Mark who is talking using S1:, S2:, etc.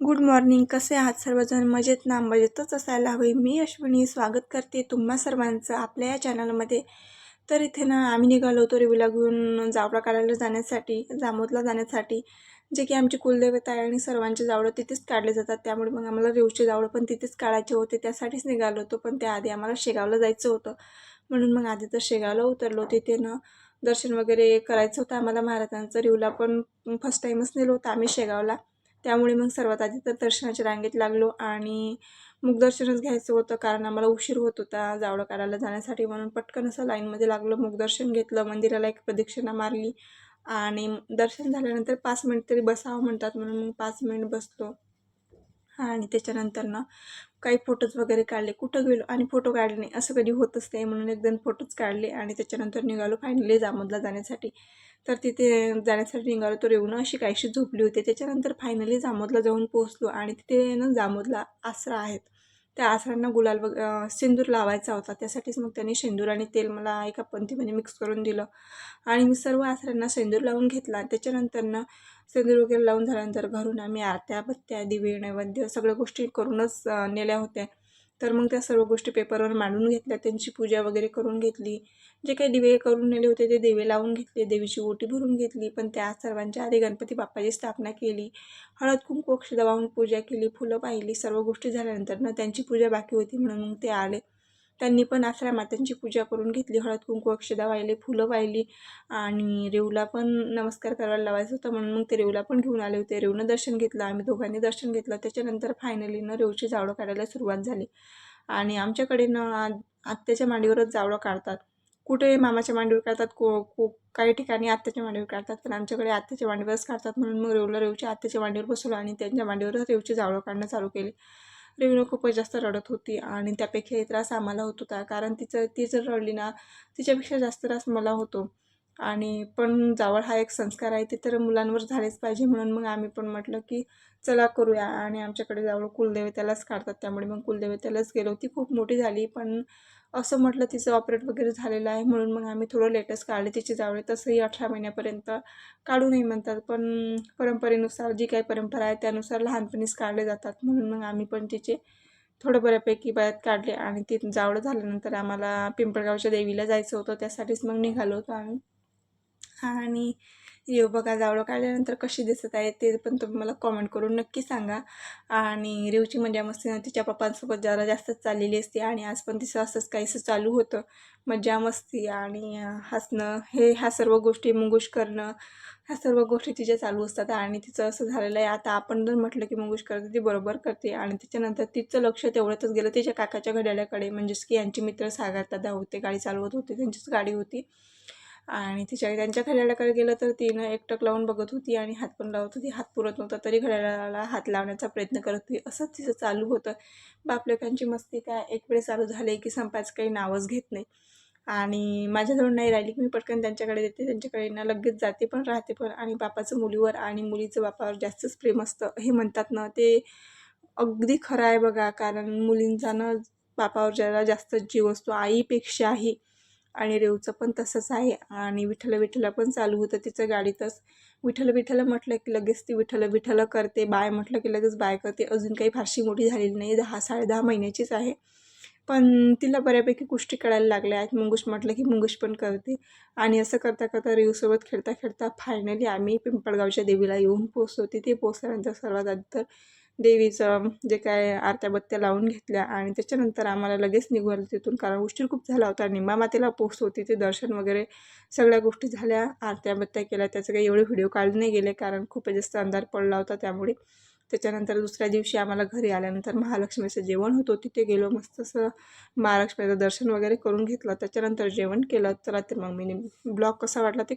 S1: Good morning. कसे आहात सर्वजण? मजेत ना? मजेतच असायला हवे. मी अश्विनी स्वागत करते तुम्हा सर्वांचं आपल्या या चॅनलमध्ये तर इथे ना आम्ही निघालो होतो रेवीला घेऊन जावळा काढायला जाण्यासाठी जामोदला जाण्यासाठी. जे की आमची कुलदेवता आहे आणि सर्वांचे जावळं तिथेच काढले जातात. त्यामुळे मग आम्हाला रेवचे जावळं पण तिथेच काढायचे होते. त्यासाठीच निघालो होतो. पण त्याआधी आम्हाला शेगावला जायचं होतं. म्हणून मग आधी तर शेगावला उतरलो. तिथे ना दर्शन वगैरे करायचं होतं आम्हाला महाराजांचं. रिवला पण फर्स्ट टाईमच नेलो होतं आम्ही शेगावला. त्यामुळे मग सर्वात आधी तर दर्शनाच्या रांगेत लागलो आणि मुखदर्शनच घ्यायचं होतं कारण आम्हाला उशीर होत होता जावळं काढायला जाण्यासाठी म्हणून पटकन असं लाईनमध्ये लागलं. दर्शन घेतलं मंदिराला एक प्रदक्षिणा मारली आणि दर्शन झाल्यानंतर पाच मिनिट तरी बसावं म्हणतात म्हणून मग पाच मिनिट बसलो. आणि त्याच्यानंतर ना काही फोटोज वगैरे काढले कुठं गेलो आणि फोटो काढले नाही असं कधी होतच नाही म्हणून एक दोन फोटोज काढले आणि त्याच्यानंतर निघालो फायनली जामोदला जाण्यासाठी. तर तिथे जाण्यासाठी निघालो तर येऊन अशी काहीशी झोपली होती. त्याच्यानंतर फायनली जामोदला जाऊन पोहोचलो आणि तिथे ना जामोदला आसरा आहेत. त्या आसरांना गुलाल वग सिंदूर लावायचा होता. त्यासाठीच मग त्यांनी शेंदूर आणि तेल मला एका पंथीमध्ये मिक्स करून दिलं. आणि मी सर्व आसरांना सेंदूर लावून घेतला. त्याच्यानंतर ना सेंदूर वगैरे लावून झाल्यानंतर घरून आम्ही आरत्या बत्त्या दिवे नैवेद्य सगळ्या गोष्टी करूनच नेल्या होत्या. तर मग त्या सर्व गोष्टी पेपरवर मांडून घेतल्या. त्यांची पूजा वगैरे करून घेतली. जे काही दिवे करून नेले होते ते दिवे लावून घेतले. देवीची ओटी भरून घेतली. पण त्या सर्वांच्या आधी गणपती बाप्पाची स्थापना केली. हळद कुंकू अक्षदा पूजा केली. फुलं पाहिली. सर्व गोष्टी झाल्यानंतर ना त्यांची पूजा बाकी होती म्हणून मग ते आले. त्यांनी पण आसरा मातांची पूजा करून घेतली. हळद कुंकू अक्षदा वाहिले फुलं वाहिली आणि रेवला पण नमस्कार करायला लावायचं होतं. म्हणून मग ते रेवला पण घेऊन आले होते. रेवनं दर्शन घेतलं. आम्ही दोघांनी दर्शन घेतलं. त्याच्यानंतर फायनली न रेवची जावळं काढायला सुरुवात झाली. आणि आमच्याकडे न आत्याच्या मांडीवरच जावळं काढतात. कुठे मामाच्या मांडीवर काढतात? को को काही ठिकाणी आत्याच्या मांडीवर काढतात. पण आमच्याकडे आत्याच्या मांडीवरच काढतात. म्हणून मग रेवला रेवच्या आत्याच्या मांडीवर बसवलं आणि त्यांच्या मांडीवरच रेवची जावळं काढणं चालू केली. रेवनं खूपच जास्त रडत होती आणि त्यापेक्षा त्रास आम्हाला होत होता. कारण तिचं ती जर रडली ना तिच्यापेक्षा जास्त त्रास मला होतो. आणि पण जावळ हा एक संस्कार आहे ते तर मुलांवर झालेच पाहिजे म्हणून मग आम्ही पण म्हटलं की चला करूया. आणि आमच्याकडे जावळ कुलदेवतेलाच काढतात. त्यामुळे मग कुलदेवतेलाच गेलो. ती खूप मोठी झाली पण असं म्हटलं तिचं ऑपरेट वगैरे झालेलं आहे. म्हणून मग आम्ही थोडं लेटेस्ट काढले तिची जावळे. तसंही अठरा महिन्यापर्यंत काढू नाही म्हणतात. पण परंपरेनुसार जी काही परंपरा आहे त्यानुसार लहानपणीच काढले जातात. म्हणून मग आम्ही पण तिचे थोडं बऱ्यापैकी बऱ्यात काढले. आणि ती जावळं झाल्यानंतर आम्हाला पिंपळगावच्या देवीला जायचं होतं. त्यासाठीच मग निघालो होतो आम्ही. आणि येऊ बघा जावळं काढल्यानंतर कशी दिसत आहे ते पण तुम्ही मला कॉमेंट करून नक्की सांगा. आणि रेवची मजा मस्ती तिच्या पप्पांसोबत जरा जास्तच चाललेली असते आणि आज पण तिचं असंच काहीसं चालू होतं. मजा मस्ती आणि हसणं हे ह्या सर्व गोष्टी मुंगूश करणं ह्या सर्व गोष्टी तिच्या चालू असतात आणि तिचं असं झालेलं आहे. आता आपण जर म्हटलं की मुंगूश करते ती बरोबर करते आणि त्याच्यानंतर तिचं लक्ष तेवढंच गेलं. तिच्या काकाच्या घड्याळ्याकडे म्हणजेच की यांचे मित्र सागर दादा होते गाडी चालवत होते त्यांचीच गाडी होती. आणि तिच्या त्यांच्या घड्याळाकडे गेलं तर तिनं एकटक लावून बघत होती आणि हात पण लावत होती. हात पुरत नव्हता तरी घड्याळाला हात लावण्याचा प्रयत्न करत होती. असंच तिचं चालू होतं. बापलेकांची मस्ती काय? एक वेळ चालू झाले की संपायचं काही नावच घेत नाही. आणि माझ्याजवळ नाही राहिली की मी पटकन त्यांच्याकडे देते. त्यांच्याकडे ना लगेच जाते पण राहते पण. आणि बापाचं मुलीवर आणि मुलीचं बापावर जास्तच प्रेम असतं. हे म्हणतात ना ते अगदी खरं आहे बघा. कारण मुलींचा ना बापावर ज्याला जास्त जीव असतो. आईपेक्षाही आणि रेवचं पण तसंच आहे. आणि विठ्ठल विठ्ठला पण चालू होतं तिचं गाडीतच. विठ्ठल विठ्ठल म्हटलं की लगेच ती विठ्ठल विठ्ठल करते बाय म्हटलं की लगेच बाय करते. अजून काही फारशी मोठी झालेली नाही दहा साडे दहा महिन्याचीच आहे. पण तिला बऱ्यापैकी गोष्टी कळायला लागल्या आहेत. मुंगूश म्हटलं की मुंगूश पण करते. आणि असं करता करता रेवसोबत खेळता खेळता फायनली आम्ही पिंपळगावच्या देवीला येऊन पोचतो तिथे पोचल्यानंतर सर्वात आधी तर देवीचं जे काय आरत्या बत्त्या लावून घेतल्या आणि त्याच्यानंतर आम्हाला लगेच निघालं तिथून. कारण उशीर खूप झाला होता. निंबा मातेला पोचतो तिथे दर्शन वगैरे सगळ्या गोष्टी झाल्या. आरत्या बत्त्या केल्या. त्याचं काही एवढे व्हिडिओ काढले नाही गेले कारण खूप जास्त अंधार पडला होता त्यामुळे. त्याच्यानंतर दुसऱ्या दिवशी आम्हाला घरी आल्यानंतर महालक्ष्मीचं जेवण होतं. तिथे गेलो. मस्त असं महालक्ष्मीचं दर्शन वगैरे करून घेतलं. त्याच्यानंतर जेवण केलं. चला तर मग मी ब्लॉग कसा वाटला ते